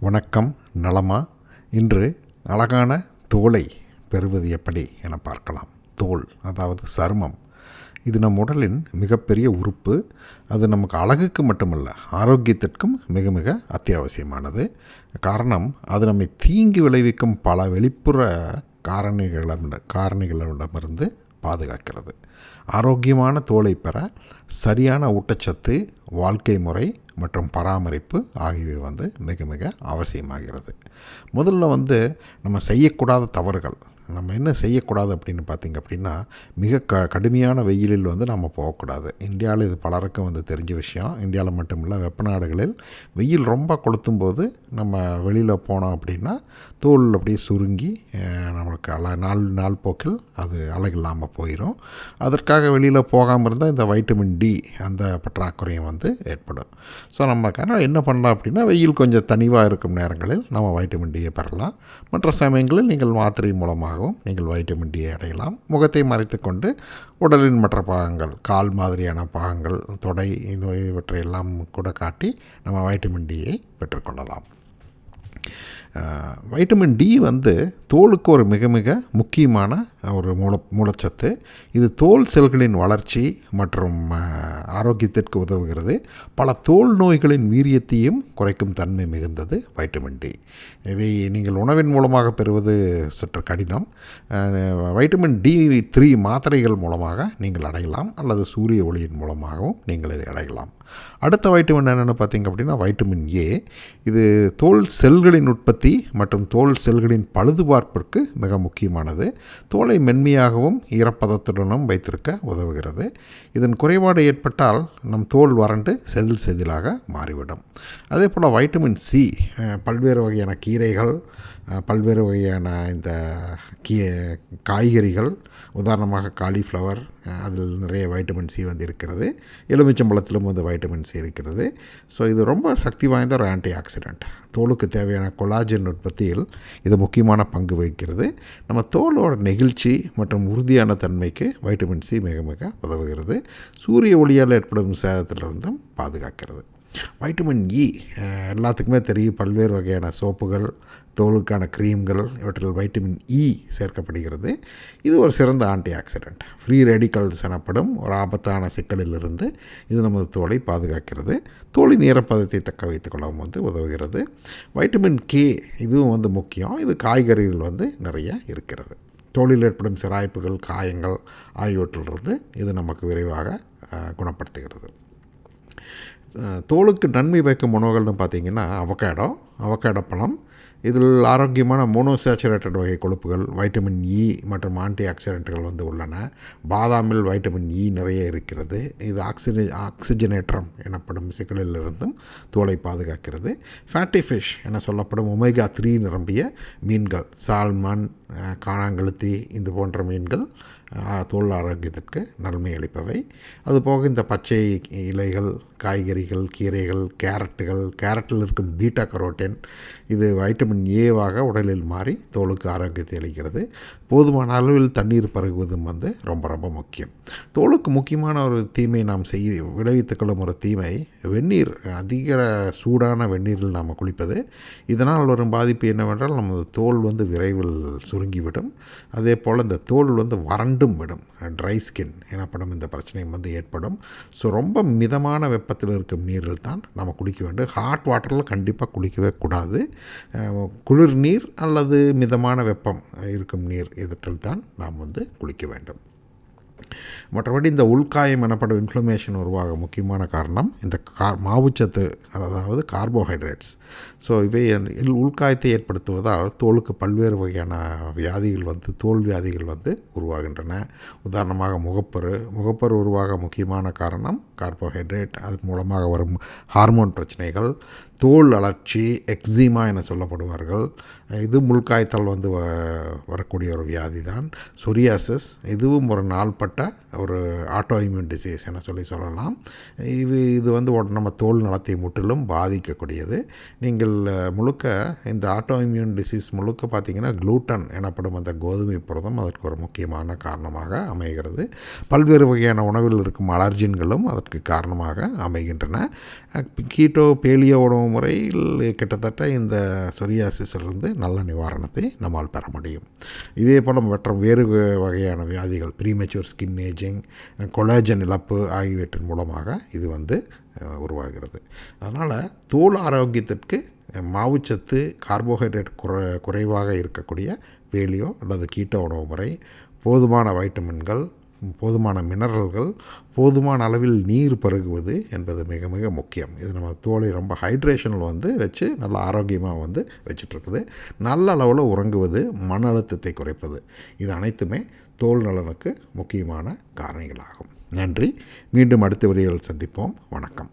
வணக்கம் நலமா? இன்று அழகான தோலை பெறுவது எப்படி என பார்க்கலாம். தோல் அதாவது சருமம். இது நம் உடலின் மிகப்பெரிய உறுப்பு. அது நமக்கு அழகுக்கு மட்டுமல்ல ஆரோக்கியத்திற்கும் மிக மிக அத்தியாவசியமானது. காரணம் அது நம்மை தீங்கு விளைவிக்கும் பல வெளிப்புற காரணிகளிடம் காரணிகளிடமிருந்து பாதுகாக்கிறது. ஆரோக்கியமான தோலை பெற சரியான ஊட்டச்சத்து வாழ்க்கை முறை மற்றும் பராமரிப்பு ஆகியவை வந்து மிக மிக அவசியமாகிறது. முதல்ல வந்து நம்ம செய்யக்கூடாத தவறுகள். நம்ம என்ன செய்யக்கூடாது அப்படின்னு பார்த்திங்க அப்படின்னா மிக க கடுமையான வெயிலில் வந்து நம்ம போகக்கூடாது. இந்தியாவில் இது பலருக்கும் வந்து தெரிஞ்ச விஷயம். இந்தியாவில் மட்டும் இல்லை வெப்ப நாடுகளில் வெயில் ரொம்ப கொளுத்தும் போது நம்ம வெளியில் போனோம் அப்படின்னா தோல் அப்படியே சுருங்கி நம்மளுக்கு அல நாள் நாள் போக்கில் அது அழகில்லாமல் போயிடும் அதற்காக வெளியில் போகாமல் இருந்தால் இந்த வைட்டமின் டி அந்த பற்றாக்குறையும் வந்து ஏற்படும். ஸோ நம்ம அதனால் என்ன பண்ணலாம் அப்படின்னா வெயில் கொஞ்சம் தனிவாக இருக்கும் நேரங்களில் நம்ம வைட்டமின் டியை பெறலாம். மற்ற சமயங்களில் நீங்கள் மாத்திரை மூலமாகவும் நீங்கள் வைட்டமின் டியை அடையலாம். முகத்தை மறைத்துக்கொண்டு உடலின் மற்ற பாகங்கள் கால் மாதிரியான பாகங்கள் தொடை இது இவற்றையெல்லாம் கூட காட்டி நம்ம வைட்டமின் டியை பெற்றுக்கொள்ளலாம். வைட்டமின் டி வந்து தோலுக்கு ஒரு மிக மிக முக்கியமான ஒரு மூல மூலச்சத்து. இது தோல் செல்களின் வளர்ச்சி மற்றும் ஆரோக்கியத்திற்கு உதவுகிறது. பல தோல் நோய்களின் வீரியத்தையும் குறைக்கும் தன்மை மிகுந்தது வைட்டமின் டி. இதை நீங்கள் உணவின் மூலமாக பெறுவது சற்று கடினம். வைட்டமின் டி த்ரீ மாத்திரைகள் மூலமாக நீங்கள் அடையலாம். அல்லது சூரிய ஒளியின் மூலமாகவும் நீங்கள் இதை அடையலாம். அடுத்த வைட்டமின் என்னென்னு பார்த்தீங்க அப்படின்னா வைட்டமின் ஏ. இது தோல் செல்களின் உற்பத்தி மற்றும் தோல் செல்களின் பழுதுபார்ப்பிற்கு மிக முக்கியமானது. தோலை மென்மையாகவும் ஈரப்பதத்துடனும் வைத்திருக்க உதவுகிறது. இதன் குறைபாடு ஏற்பட்டால் நம் தோல் வறண்டு செதில் செதிலாக மாறிவிடும். அதே போல் வைட்டமின் சி பல்வேறு வகையான கீரைகள் பல்வேறு வகையான இந்த கீ காய்கறிகள் உதாரணமாக காலிஃப்ளவர் அதில் நிறைய வைட்டமின் சி வந்து இருக்கிறது. எலுமிச்சம்பழத்திலும் வந்து வைட்டமின் சி இருக்கிறது. ஸோ இது ரொம்ப சக்தி வாய்ந்த ஒரு ஆன்டி ஆக்சிடெண்ட் தோலுக்கு தேவையான கொலாஜன் உற்பத்தியில் இது முக்கியமான பங்கு வகிக்கிறது. நம்ம தோலோட நெகிழ்ச்சி மற்றும் உறுதியான தன்மைக்கு வைட்டமின் சி மிக மிக உதவுகிறது. சூரிய ஒளியால் ஏற்படும் சேதத்திலிருந்தும் பாதுகாக்கிறது. வைட்டமின் e, இ எல்லாத்துக்குமே தெரியும். பல்வேறு வகையான சோப்புகள் தோலுக்கான க்ரீம்கள் இவற்றில் வைட்டமின் இ சேர்க்கப்படுகிறது. இது ஒரு சிறந்த ஆன்டி ஆக்சிடெண்ட் ஃப்ரீ ரெடிக்கல்ஸ் எனப்படும் ஒரு ஆபத்தான சிக்கலிலிருந்து இது நமது தோலை பாதுகாக்கிறது. தோலின் ஈரப்பதத்தை தக்க வைத்துக் கொள்ளவும் வந்து உதவுகிறது. வைட்டமின் கே இதுவும் வந்து முக்கியம். இது காய்கறிகள் வந்து நிறைய இருக்கிறது. தோளில் ஏற்படும் சிராய்ப்புகள் காயங்கள் ஆகியவற்றிலிருந்து இது நமக்கு விரைவாக குணப்படுத்துகிறது. தோலுக்கு நன்மை பயக்கும் உணவுகள்னு பார்த்தீங்கன்னா அவகேடோ அவகேடோ பழம். இதில் ஆரோக்கியமான மோனோசேச்சுரேட்டட் வகை கொழுப்புகள் வைட்டமின் இ மற்றும் ஆன்டி ஆக்சிடென்ட்கள் வந்து உள்ளன. பாதாமில் வைட்டமின் இ நிறைய இருக்கிறது. இது ஆக்சிஜ ஆக்சிஜனேற்றம் எனப்படும் சிக்கலிலிருந்தும் தோலை பாதுகாக்கிறது. ஃபேட்டி ஃபிஷ் என சொல்லப்படும் ஒமேகா த்ரீ நிரம்பிய மீன்கள் சால்மன் காணாங்கழுத்தி இது போன்ற மீன்கள் தோல் ஆரோக்கியத்திற்கு நன்மை அளிப்பவை. அதுபோக இந்த பச்சை இலைகள் காய்கறிகள் கீரைகள் கேரட்டுகள் கேரட்டில் இருக்கும் பீட்டா கரோட்டின் இது வைட்டமின் ஏவாக உடலில் மாறி தோலுக்கு ஆரோக்கியத்தை அளிக்கிறது. போதுமான அளவில் தண்ணீர் பருகுவதும் வந்து ரொம்ப ரொம்ப முக்கியம். தோலுக்கு முக்கியமான ஒரு தீமை நாம் செய் விளைவித்துக் கொள்ளும் ஒரு தீமை வெந்நீர். அதிக சூடான வெந்நீரில் நாம் குளிப்பது. இதனால் வரும் பாதிப்பு என்னவென்றால் நமது தோல் வந்து விரைவில் சுருங்கிவிடும். அதே போல் இந்த தோல் வந்து வறண்டும் விடும். ட்ரை ஸ்கின் எனப்படும் இந்த பிரச்சனையும் வந்து ஏற்படும். ஸோ ரொம்ப மிதமான வெப்பத்தில் இருக்கும் நீரில் தான் நம்ம குளிக்க வேண்டும். ஹாட் வாட்டரில் கண்டிப்பாக குளிக்கவே கூடாது. குளிர் நீர் அல்லது மிதமான வெப்பம் இருக்கும் நீர் இதற்றில் தான் நாம் வந்து குளிக்க வேண்டும். மற்றபடி இந்த உள்காயம் எனப்படும் இன்ஃப்ளமேஷன் உருவாக முக்கியமான காரணம் இந்த கார் மாவுச்சத்து அதாவது கார்போஹைட்ரேட்ஸ் ஸோ இவை இல் உள்காயத்தை ஏற்படுத்துவதால் தோலுக்கு பல்வேறு வகையான வியாதிகள் வந்து தோல் வியாதிகள் வந்து உருவாகின்றன. உதாரணமாக முகப்பரு முகப்பரு உருவாக முக்கியமான காரணம் கார்போஹைட்ரேட் அதன் மூலமாக வரும் ஹார்மோன் பிரச்சனைகள். தோல் அழற்சி எக்ஸிமா என சொல்லப்படுவார்கள். இது முள்காய்த்தால் வந்து வ- வரக்கூடிய ஒரு வியாதி தான் சொரியாசஸ் இதுவும் ஒரு நாள்பட்ட ஏற்பட்ட ஒரு ஆட்டோ இம்யூன் டிசீஸ் என சொல்லி சொல்லலாம். இது இது வந்து உடனே நம்ம தோல் நலத்தை முற்றிலும் பாதிக்கக்கூடியது. நீங்கள் முழுக்க இந்த ஆட்டோ இம்யூன் டிசீஸ் முழுக்க பார்த்தீங்கன்னா க்ளூட்டன் எனப்படும் அந்த கோதுமை புரதம் அதற்கு ஒரு முக்கியமான காரணமாக அமைகிறது. பல்வேறு வகையான உணவில் இருக்கும் அலர்ஜின்களும் அதற்கு காரணமாக அமைகின்றன. கீட்டோ பேலியோ உணவு முறையில் கிட்டத்தட்ட இந்த சொரியாசிஸிலிருந்து நல்ல நிவாரணத்தை நம்மால் பெற முடியும். இதே போல் மற்ற வேறு வகையான வியாதிகள் ப்ரீமெச்சூர் ஸ்கின் ஏஜிங் கொலாஜன் இழப்பு ஆகியவற்றின் மூலமாக இது வந்து உருவாகிறது. அதனால் தோல் ஆரோக்கியத்திற்கு மாவுச்சத்து கார்போஹைட்ரேட் குறை குறைவாக இருக்கக்கூடிய வேலியோ அல்லது கீட்டோ உணவு முறை போதுமான வைட்டமின்கள் போதுமான மினரல்கள் போதுமான அளவில் நீர் பருகுவது என்பது மிக மிக முக்கியம். இது நம்ம தோலை ரொம்ப ஹைட்ரேஷனில் வந்து வச்சு நல்ல ஆரோக்கியமாக வந்து வச்சிட்ருக்குது நல்ல அளவில் உறங்குவது மன அழுத்தத்தை குறைப்பது. இது அனைத்துமே தோல் நலனுக்கு முக்கியமான காரணிகளாகும். நன்றி. மீண்டும் அடுத்த வரியில் சந்திப்போம். வணக்கம்.